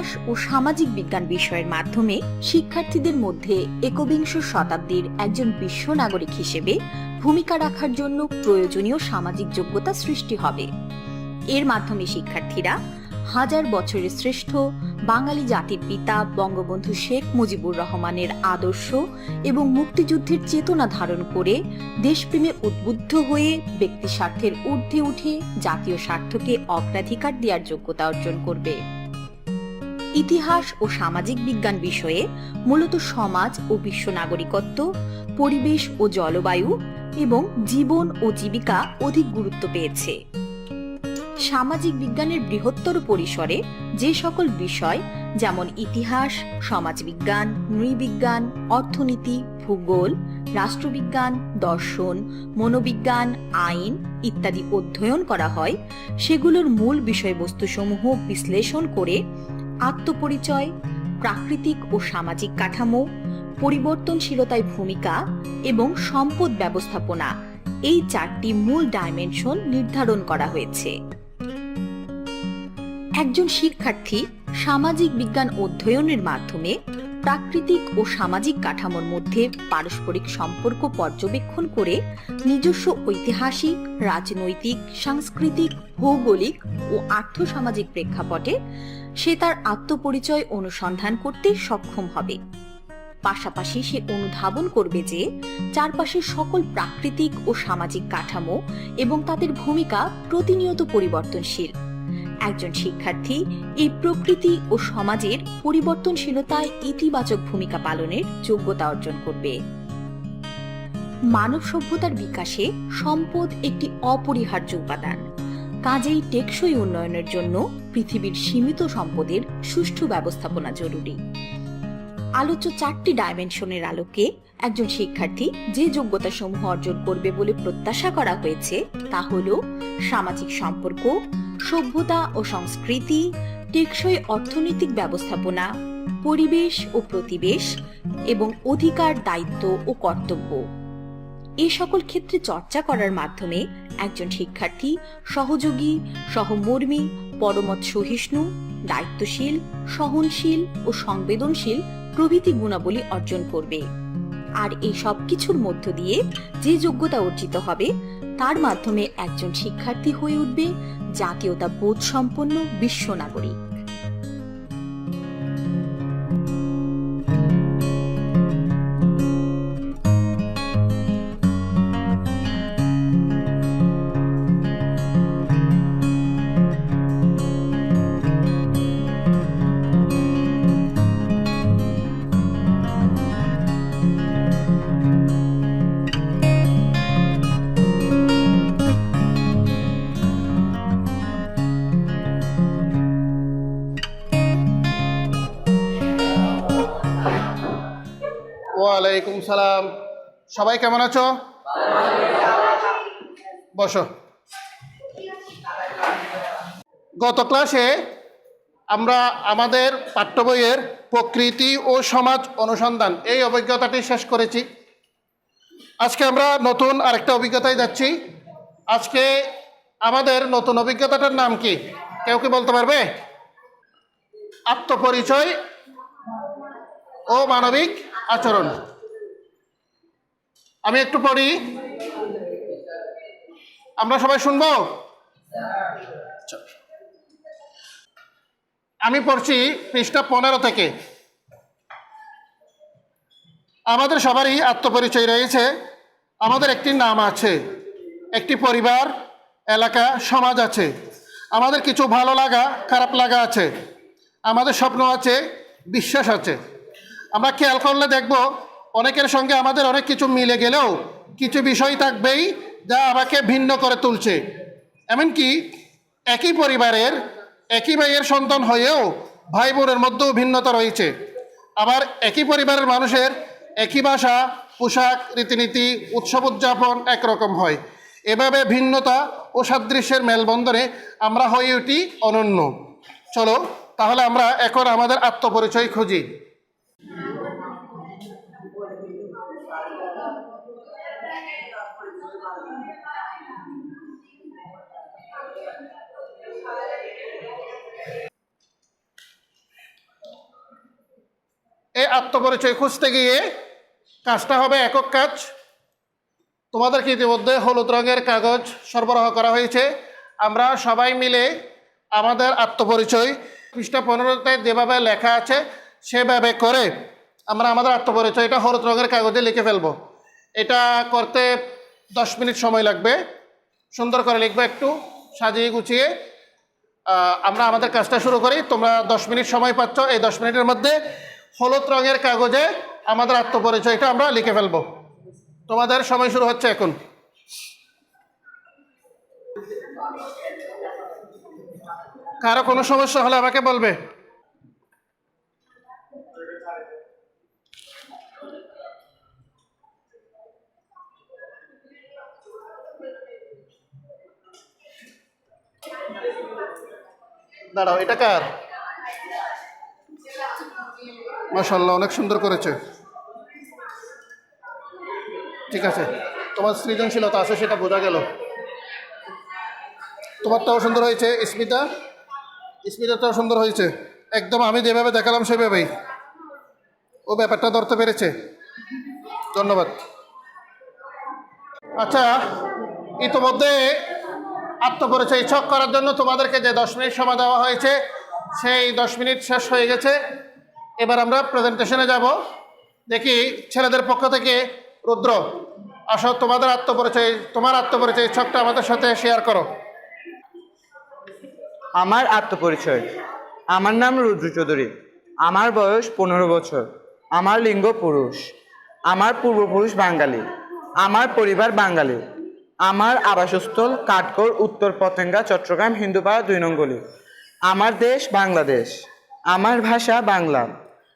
ইতিহাস ও সামাজিক বিজ্ঞান বিষয়ের মাধ্যমে শিক্ষার্থীদের মধ্যে একবিংশ শতাব্দীর একজন বিশ্ব নাগরিক হিসেবে ভূমিকা রাখার জন্য প্রয়োজনীয় সামাজিক যোগ্যতা সৃষ্টি হবে। এর মাধ্যমে শিক্ষার্থীরা হাজার বছরের শ্রেষ্ঠ বাঙালি জাতির পিতা বঙ্গবন্ধু শেখ মুজিবুর রহমানের আদর্শ এবং মুক্তিযুদ্ধের চেতনা ধারণ করে দেশপ্রেমে উদ্বুদ্ধ হয়ে ব্যক্তি স্বার্থের ঊর্ধ্বে উঠে জাতীয় স্বার্থকে অগ্রাধিকার দেওয়ার যোগ্যতা অর্জন করবে। ইতিহাস ও সামাজিক বিজ্ঞান বিষয়ে মূলত সমাজ ও বিশ্ব নাগরিকত্ব, পরিবেশ ও জলবায়ু এবং জীবন ও জীবিকা অধিক গুরুত্ব পেয়েছে। সামাজিক বিজ্ঞানের বৃহত্তর পরিসরে যে সকল বিষয়, যেমন ইতিহাস, সমাজবিজ্ঞান, নৃবিজ্ঞান, অর্থনীতি, ভূগোল, রাষ্ট্রবিজ্ঞান, দর্শন, মনোবিজ্ঞান, আইন ইত্যাদি অধ্যয়ন করা হয়, সেগুলোর মূল বিষয়বস্তুসমূহ বিশ্লেষণ করে আত্মপরিচয়, প্রাকৃতিক ও সামাজিক কাঠামো, পরিবর্তনশীলতায় ভূমিকা এবং সম্পদ ব্যবস্থাপনা এই চারটি মূল ডাইমেনশন নির্ধারণ করা হয়েছে। একজন শিক্ষার্থী সামাজিক বিজ্ঞান অধ্যয়নের মাধ্যমে প্রাকৃতিক ও সামাজিক কাঠামোর মধ্যে পারস্পরিক সম্পর্ক পর্যবেক্ষণ করে নিজস্ব ঐতিহাসিক, রাজনৈতিক, সাংস্কৃতিক, ভৌগোলিক ও আর্থসামাজিক প্রেক্ষাপটে সে তার আত্মপরিচয় অনুসন্ধান করতে সক্ষম হবে। পাশাপাশি সে অনুধাবন করবে যে চারপাশের সকল প্রাকৃতিক ও সামাজিক কাঠামো এবং তাদের ভূমিকা প্রতিনিয়ত পরিবর্তনশীল। একজন শিক্ষার্থী এই প্রকৃতি ও সমাজের পরিবর্তনশীলতায় ইতিবাচক ভূমিকা পালনের যোগ্যতা অর্জন করবে। মানব সভ্যতার বিকাশে সম্পদ একটি অপরিহার্য উপাদান। কাজেই টেকসই উন্নয়নের জন্য পৃথিবীর সীমিত সম্পদের সুষ্ঠু ব্যবস্থাপনা জরুরি। আলোচ্য চারটি ডাইমেনশনের আলোকে একজন শিক্ষার্থী যে যোগ্যতা সমূহ অর্জন করবে বলে প্রত্যাশা করা হয়েছে তা হল সামাজিক সম্পর্ক সভ্যতা ও সংস্কৃতি, টেকসই অর্থনৈতিক ব্যবস্থাপনা, পরিবেশ ও প্রতিবেশ এবং অধিকার, দায়িত্ব ও কর্তব্য। এ সকল ক্ষেত্রে চর্চা করার মাধ্যমে একজন শিক্ষার্থী, সহযোগী, সহমর্মী পরমত সহিষ্ণু, দায়িত্বশীল, সহনশীল ও সংবেদনশীল প্রভৃতি গুণাবলী অর্জন করবে। আর এই সবকিছুর মধ্য দিয়ে যে যোগ্যতা অর্জিত হবে তার মাধ্যমে একজন শিক্ষার্থী হয়ে উঠবে জাতীয়তা বোধ সম্পন্ন বিশ্ব নাগরিক। সালাম। সবাই কেমন আছো? বসো। গত ক্লাসে আমরা আমাদের পাঠ্য বইয়ের প্রকৃতি ও সমাজ অনুসন্ধান এই অভিজ্ঞতাটি শেষ করেছি। আজকে আমরা নতুন আরেকটা অভিজ্ঞতায় যাচ্ছি। আজকে আমাদের নতুন অভিজ্ঞতাটার নাম কি? কেউ কি বলতে পারবে? আত্মপরিচয় ও মানবিক আচরণ। আমি একটু পড়ি। আমরা সবাই শুনব। আমি পড়ছি পৃষ্ঠা পনেরো থেকে। আমাদের সবারই আত্মপরিচয় রয়েছে। আমাদের একটি নাম আছে, একটি পরিবার, এলাকা, সমাজ আছে। আমাদের কিছু ভালো লাগা, খারাপ লাগা আছে। আমাদের স্বপ্ন আছে, বিশ্বাস আছে। আমরা খেয়াল করলে দেখব অনেকের সঙ্গে আমাদের অনেক কিছু মিলে গেলেও কিছু বিষয় থাকবেই যা আমাকে ভিন্ন করে তুলছে। এমনকি একই পরিবারের, একই ভাইয়ের সন্তান হয়েও ভাই বোনের মধ্যেও ভিন্নতা রয়েছে। আবার একই পরিবারের মানুষের একই ভাষা, পোশাক, রীতিনীতি, উৎসব উদযাপন একরকম হয়। এভাবে ভিন্নতা ও সাদৃশ্যের মেলবন্ধনে আমরা হয়ে উঠি অনন্য। চলো, তাহলে আমরা এখন আমাদের আত্মপরিচয় খুঁজি। এই আত্মপরিচয় খুঁজতে গিয়ে কাজটা হবে একক কাজ। তোমাদেরকে ইতিমধ্যে হলুদ রঙের কাগজ সরবরাহ করা হয়েছে। আমরা সবাই মিলে আমাদের আত্মপরিচয় পৃষ্ঠা পনেরোতে যেভাবে লেখা আছে, সেভাবে করে আমরা আমাদের আত্মপরিচয়টা হলুদ রঙের কাগজে লিখে ফেলব। এটা করতে দশ মিনিট সময় লাগবে। সুন্দর করে লিখব একটু, সাজিয়ে গুছিয়ে। আমরা আমাদের কাজটা শুরু করি। তোমরা দশ মিনিট সময় পাচ্ছ। এই দশ মিনিটের মধ্যে হলুদ রঙের কাগজে আমাদের আত্মপরিচয়টা আমরা লিখে ফেলব। তোমাদের সময় শুরু হচ্ছে এখন। কারও কোনো সমস্যা হলে আমাকে বলবে। দাঁড়াও, এটা কার? মাসাল্লাহ অনেক সুন্দর করেছে। ঠিক আছে, তোমার সৃজনশীলতা আছে সেটা বোঝা গেল। তোমারটাও সুন্দর হয়েছে, স্মিতা। স্মিতাটাও সুন্দর হয়েছে। একদম আমি যেভাবে দেখালাম সেভাবেই। ও ব্যাপারটা ধরতে পেরেছে। ধন্যবাদ। আচ্ছা ইতোমধ্যে আত্মপরিচয় ছক করার জন্য তোমাদেরকে যে দশ মিনিট সময় দেওয়া হয়েছে, সেই দশ মিনিট শেষ হয়ে গেছে। এবার আমরা প্রেজেন্টেশনে যাব। দেখি ছেলেদের পক্ষ থেকে রুদ্র, আসো, তোমাদের আত্মপরিচয়, তোমার আত্মপরিচয় ছকটা আমাদের সাথে শেয়ার করো। আমার আত্মপরিচয়। আমার নাম রুদ্র চৌধুরী। আমার বয়স পনেরো বছর। আমার লিঙ্গ পুরুষ। আমার পূর্বপুরুষ বাঙালি। আমার পরিবার বাঙালি। আমার আবাসস্থল কাঠগড়, উত্তর পতেঙ্গা, চট্টগ্রাম, হিন্দুপাড়া, দুই নঙ্গলি আমার দেশ বাংলাদেশ। আমার ভাষা বাংলা।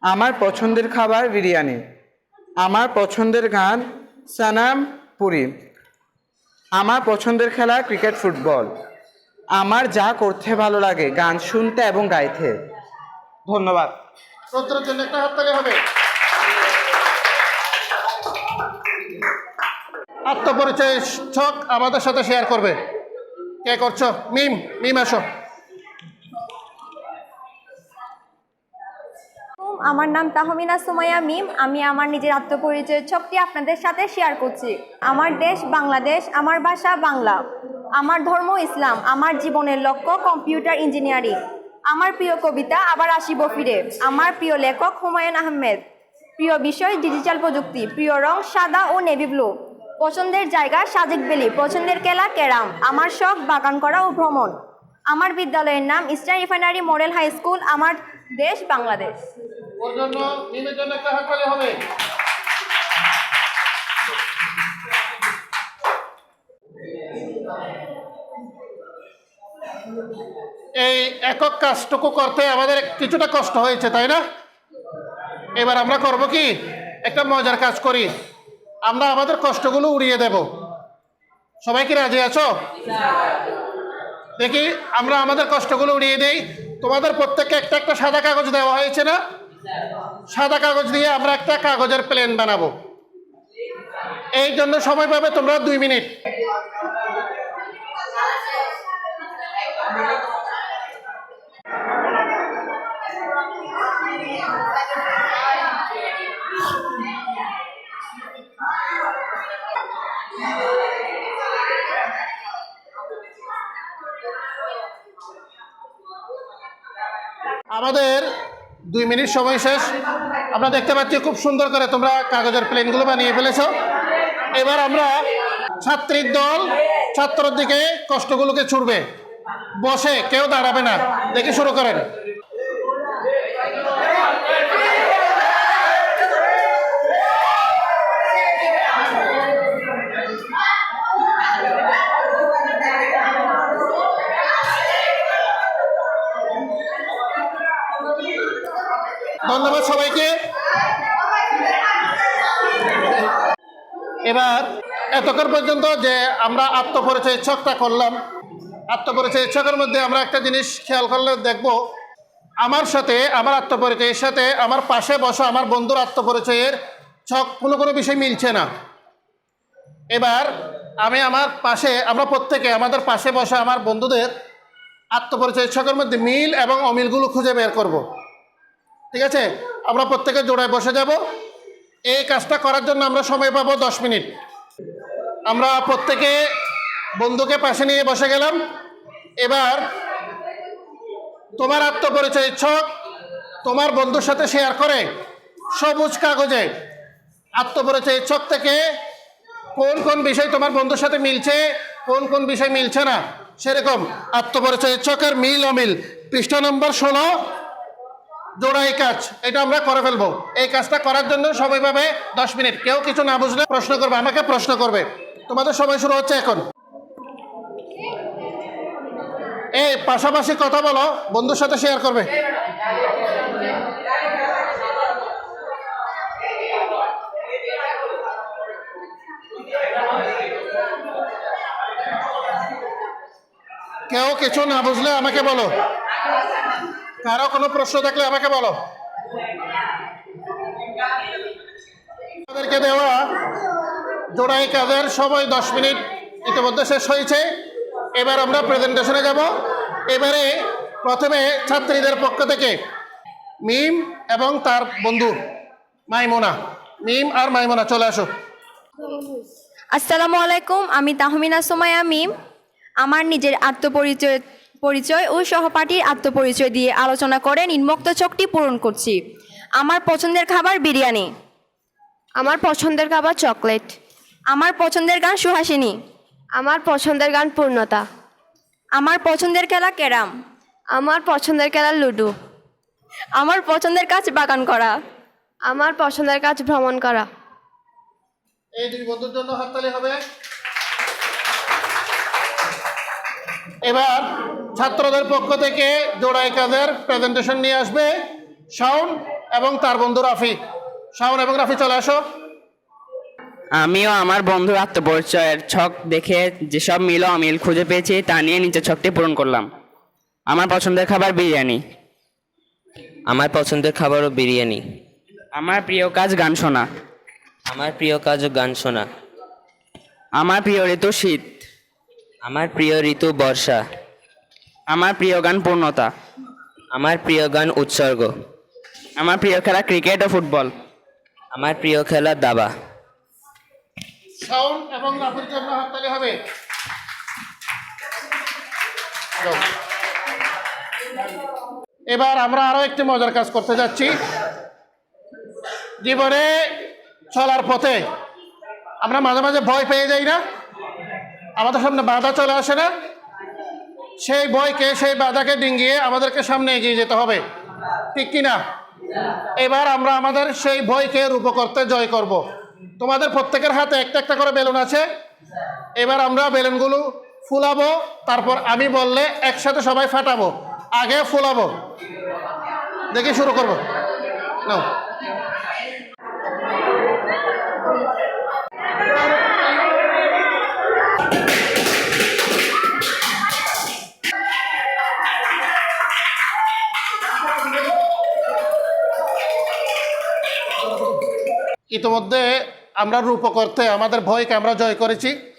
আমার পছন্দের খাবার বিরিয়ানি। আমার পছন্দের গান সানাম পুরি। আমার পছন্দের খেলা ক্রিকেট ফুটবল। আমার যা করতে ভালো লাগে, গান শুনতে এবং গাইতে। ধন্যবাদ। হবে। আত্মপরিচয় ছক আমাদের সাথে শেয়ার করবে। কে করছ? মিম মিম আসো। আমার নাম তাহমিনা সুমাইয়া মিম। আমি আমার নিজের আত্মপরিচয়ের ছকটি আপনাদের সাথে শেয়ার করছি। আমার দেশ বাংলাদেশ, আমার ভাষা বাংলা। আমার ধর্ম ইসলাম, আমার জীবনের লক্ষ্য কম্পিউটার ইঞ্জিনিয়ারিং। আমার প্রিয় কবিতা, আবার আসিব ফিরে। আমার প্রিয় লেখক হুমায়ুন আহমেদ। প্রিয় বিষয়, ডিজিটাল প্রযুক্তি। প্রিয় রং সাদা ও নেভি ব্লু। পছন্দের জায়গা, সাজেক বেলি। পছন্দের খেলা ক্যারাম। আমার শখ, বাগান করা ও ভ্রমণ। আমার বিদ্যালয়ের নাম eastern refinery model high school. আমার দেশ বাংলাদেশ। ওর জন্য মিমের জন্য একটা হাততালি হবে। এই একক কাজটুকু করতে আমাদের কিছুটা কষ্ট হয়েছে, তাই না? এবার আমরা করব কি? একটা মজার কাজ করি। আমরা আমাদের কষ্টগুলো উড়িয়ে দেব। সবাই কি রাজি আছো? দেখি, আমরা আমাদের কষ্টগুলো উড়িয়ে দেই। তোমাদের প্রত্যেককে একটা একটা সাদা কাগজ দেওয়া হয়েছে না? সাদা কাগজ দিয়ে আমরা একটা কাগজের প্লেন বানাবো। এই জন্য সময় পাবে তোমরা দুই মিনিট। দুই মিনিট সময় শেষ। আমরা দেখতে পাচ্ছি খুব সুন্দর করে তোমরা কাগজের প্লেনগুলো বানিয়ে ফেলেছ। এবার আমরা ছাত্রীর দল, ছাত্রর দিকে কষ্টগুলোকে ছুড়বে। বসে কেউ দাঁড়াবে না। দেখে শুরু করেন। এবার এতক্ষণ পর্যন্ত যে আমরা আত্মপরিচয় ছকটা করলাম, আত্মপরিচয় ছকের মধ্যে আমরা একটা জিনিস খেয়াল করলে দেখব, আমার সাথে, আমার আত্মপরিচয়ের সাথে, আমার পাশে বসা আমার বন্ধুর আত্মপরিচয়ের ছক কোনো কোনো বিষয় মিলছে না। এবার আমি আমার পাশে, আমরা প্রত্যেকে আমাদের পাশে বসা আমার বন্ধুদের আত্মপরিচয় ছকের মধ্যে মিল এবং অমিলগুলো খুঁজে বের করব। ঠিক আছে? আমরা প্রত্যেকে জোড়ায় বসে যাব। এই কাজটা করার জন্য আমরা সময় পাবো দশ মিনিট। আমরা প্রত্যেকে বন্ধুকে পাশে নিয়ে বসে গেলাম। এবার তোমার আত্মপরিচয় ছক তোমার বন্ধুর সাথে শেয়ার করে সবুজ কাগজে আত্মপরিচয় ছক থেকে কোন কোন বিষয় তোমার বন্ধুর সাথে মিলছে, কোন কোন বিষয় মিলছে না, সেরকম আত্মপরিচয় ছকের মিল অমিল। পৃষ্ঠা নম্বর ষোলো। জোড়াই কাজ, এটা আমরা করে ফেলব। এই কাজটা করার জন্য সময় পাবে দশ মিনিট। কেউ কিছু না বুঝলে প্রশ্ন করবে, আমাকে প্রশ্ন করবে। তোমাদের সময় শুরু হচ্ছে এখন। এই, পাশাপাশি কথা বলো, বন্ধুর সাথে শেয়ার করবে। কেউ কিছু না বুঝলে আমাকে বলো। কারও কোনো প্রশ্ন থাকলে আমাকে বলো। আমাদেরকে দেওয়া জোড়াই কাজের সময় দশ মিনিট ইতিমধ্যে শেষ হয়েছে। এবার আমরা প্রেজেন্টেশনে যাব। এবারে প্রথমে ছাত্রীদের পক্ষ থেকে মিম এবং তার বন্ধু মাইমোনা। মিম আর মাইমোনা, চলে আসো। আসসালামু আলাইকুম, আমি তাহমিনা সোমায়া মিম। আমার নিজের আত্মপরিচয় পরিচয় ও সহপাঠীর আত্মপরিচয় দিয়ে আলোচনা করে নিম্নোক্ত চকটি পূরণ করছি। আমার পছন্দের খাবার বিরিয়ানি। আমার পছন্দের খাবার চকলেট। আমার পছন্দের গান সুহাসিনী। আমার পছন্দের গান পূর্ণতা। আমার পছন্দের খেলা ক্যারাম। আমার পছন্দের খেলা লুডো। আমার পছন্দের কাজ বাগান করা। আমার পছন্দের কাজ ভ্রমণ করা। এই দুই বন্ধুর জন্য হাততালি হবে। এবার ছাত্রদের পক্ষ থেকে জোড়াই কাজের প্রেজেন্টেশন নিয়ে আসবে শাওন এবং তার বন্ধু রাফি। শাওন এবং রাফি চলে আসো। আমিও আমার বন্ধুর আত্মপরিচয়ের ছক দেখে যেসব মিল অমিল খুঁজে পেয়েছি তা নিয়ে নিচের ছকটি পূরণ করলাম। আমার পছন্দের খাবার বিরিয়ানি। আমার পছন্দের খাবারও বিরিয়ানি। আমার প্রিয় কাজ গান শোনা। আমার প্রিয় কাজও গান শোনা। আমার প্রিয় ঋতু শীত। আমার প্রিয় ঋতু বর্ষা। আমার প্রিয় গান পূর্ণতা। আমার প্রিয় গান উৎসর্গ। আমার প্রিয় খেলা ক্রিকেট ও ফুটবল। আমার প্রিয় খেলা দাবা। শাওন এবং জন্য হাততালি হবে। এবার আমরা আরও একটি মজার কাজ করতে যাচ্ছি। জীবনে চলার পথে আমরা মাঝে মাঝে ভয় পেয়ে যাই না। আমাদের সামনে বাধা চলে আসে না। সেই ভয়কে, সেই বাধাকে ডিঙ্গিয়ে আমাদেরকে সামনে এগিয়ে যেতে হবে। ঠিক কি না এবার আমরা আমাদের সেই ভয়কে রূপ করতে জয় করব। তোমাদের প্রত্যেকের হাতে একটা একটা করে বেলুন আছে। এবার আমরা বেলুনগুলো ফুলাবো, তারপর আমি বললে একসাথে সবাই ফাটাবো। আগে ফুলাবো। দেখি শুরু করব। নাও। ইতিমধ্যে আমরা রূপ করতে, আমাদের ভয়কে আমরা জয় করেছি।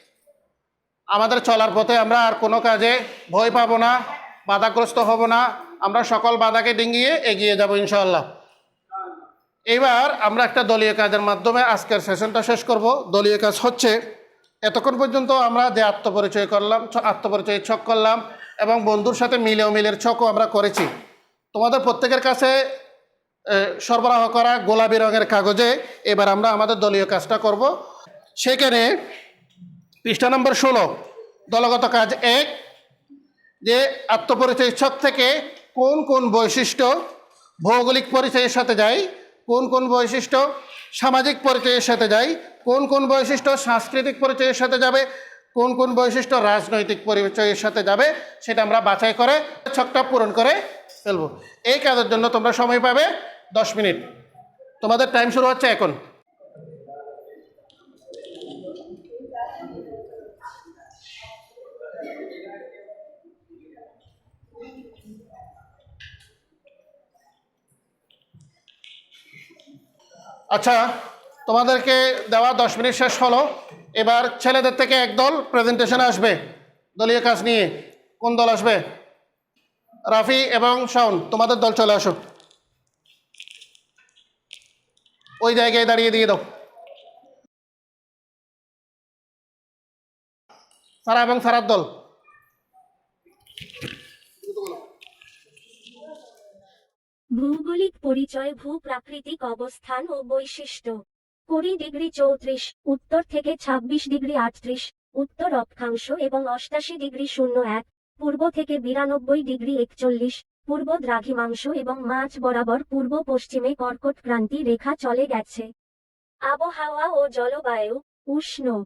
আমাদের চলার পথে আমরা আর কোনো কাজে ভয় পাবো না, বাধাগ্রস্ত হব না। আমরা সকল বাধাকে ডিঙ্গিয়ে এগিয়ে যাব ইনশাল্লাহ এবার আমরা একটা দলীয় কাজের মাধ্যমে আজকের সেশনটা শেষ করব। দলীয় কাজ হচ্ছে, এতক্ষণ পর্যন্ত আমরা যে আত্মপরিচয় করলাম, ছ- আত্মপরিচয় ছক করলাম এবং বন্ধুর সাথে মিলে মিলের ছকও আমরা করেছি। তোমাদের প্রত্যেকের কাছে সরবরাহ করা গোলাপি রঙের কাগজে। এবার আমরা আমাদের দলীয় কাজটা করব। সেখানে পৃষ্ঠা নম্বর ষোলো, দলগত কাজ এক, যে আত্মপরিচয় ছক থেকে কোন কোন বৈশিষ্ট্য ভৌগোলিক পরিচয়ের সাথে যায়, কোন কোন বৈশিষ্ট্য সামাজিক পরিচয়ের সাথে যায়, কোন কোন বৈশিষ্ট্য সাংস্কৃতিক পরিচয়ের সাথে যাবে, কোন কোন বৈশিষ্ট্য রাজনৈতিক পরিচয়ের সাথে যাবে, সেটা আমরা বাছাই করে ছকটা পূরণ করে ফেলব। এই কাজের জন্য তোমরা সময় পাবে দশ মিনিট। তোমাদের টাইম শুরু হচ্ছে এখন। আচ্ছা তোমাদেরকে দেওয়া দশ মিনিট শেষ হলো। এবার ছেলেদের থেকে একদল প্রেজেন্টেশন আসবে। দলীয় কাজ নিয়ে। কোন দল আসবে? রাফি এবং শাওন, তোমাদের দল চলে আসো ওই জায়গায় দাঁড়িয়ে দিয়ে দাও। সারা এবং সারার দল। ভৌগোলিক পরিচয়, ভূপ্রাকৃতিক অবস্থান ও বৈশিষ্ট্য। কুড়ি ডিগ্রি চৌত্রিশ, উত্তর থেকে ২৬ ডিগ্রি আটত্রিশ, উত্তর অক্ষাংশ এবং অষ্টাশি ডিগ্রি শূন্য এক, পূর্ব থেকে বিরানব্বই ডিগ্রি একচল্লিশ পূর্ব দ্রাঘিমাংশ এবং মাঝ বরাবর পূর্ব পশ্চিমে কর্কট ক্রান্তি রেখা চলে গেছে। আবহাওয়া ও জলবায়ু, উষ্ণ,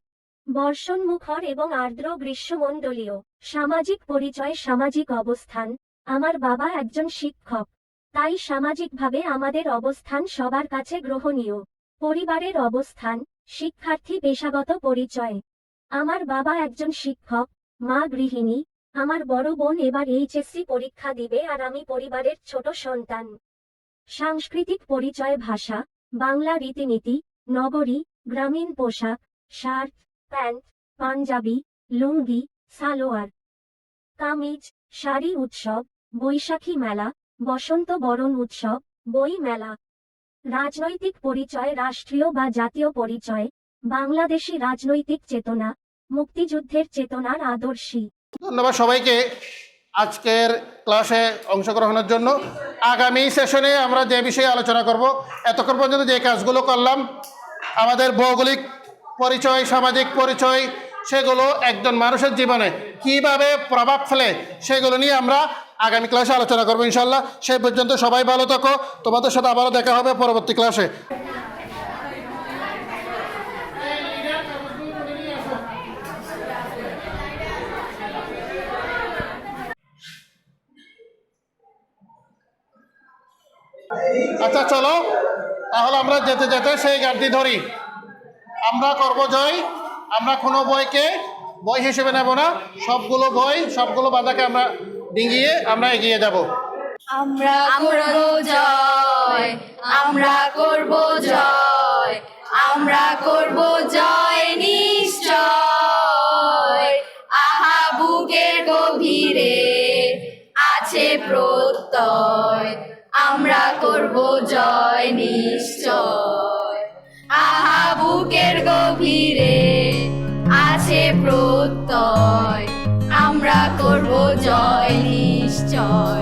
বর্ষণমুখর এবং আর্দ্র গ্রীষ্মমণ্ডলীয়, সামাজিক পরিচয়, সামাজিক অবস্থান, আমার বাবা একজন শিক্ষক, তাই সামাজিকভাবে আমাদের অবস্থান সবার কাছে গ্রহণীয়, পরিবারের অবস্থান, শিক্ষার্থী পেশাগত পরিচয়। আমার বাবা একজন শিক্ষক, মা গৃহিণী আমার বড় বোন এবার এইচএসসি পরীক্ষা দিবে আর আমি পরিবারের ছোট সন্তান। সাংস্কৃতিক পরিচয় ভাষা, বাংলা রীতিনীতি, নগরী, গ্রামীণ পোশাক, শার্ট, প্যান্ট, পাঞ্জাবি, লুঙ্গি, সালোয়ার, কামিজ, শাড়ি উৎসব, বৈশাখী মেলা, বসন্ত বরণ উৎসব, বই মেলা। রাজনৈতিক পরিচয়, রাষ্ট্রীয় বা জাতীয় পরিচয়, বাংলাদেশী রাজনৈতিক চেতনা, মুক্তিযুদ্ধের চেতনার আদর্শী। ধন্যবাদ সবাইকে আজকের ক্লাসে অংশগ্রহণের জন্য। আগামী সেশনে আমরা যে বিষয়ে আলোচনা করব, এতক্ষণ পর্যন্ত যে কাজগুলো করলাম, আমাদের ভৌগোলিক পরিচয়, সামাজিক পরিচয়, সেগুলো একজন মানুষের জীবনে কীভাবে প্রভাব ফেলে সেগুলো নিয়ে আমরা আগামী ক্লাসে আলোচনা করব ইনশাল্লাহ সেই পর্যন্ত সবাই ভালো থাকো। তোমাদের সাথে আবারও দেখা হবে পরবর্তী ক্লাসে। আচ্ছা চলো। তাহলে আমরা যেতে যেতে সেই গাড়ি ধরি। আমরা করব জয়। আমরা কোনো বইকে বই হিসেবে নেব না। সবগুলো বই, সবগুলো বাধাকে আমরা ডিঙ্গিয়ে আমরা এগিয়ে যাব। আমরা করব জয়। আমরা করব জয়। আমরা করব ফিরে আছে প্রত্যয়। আমরা করব জয় নিশ্চয়।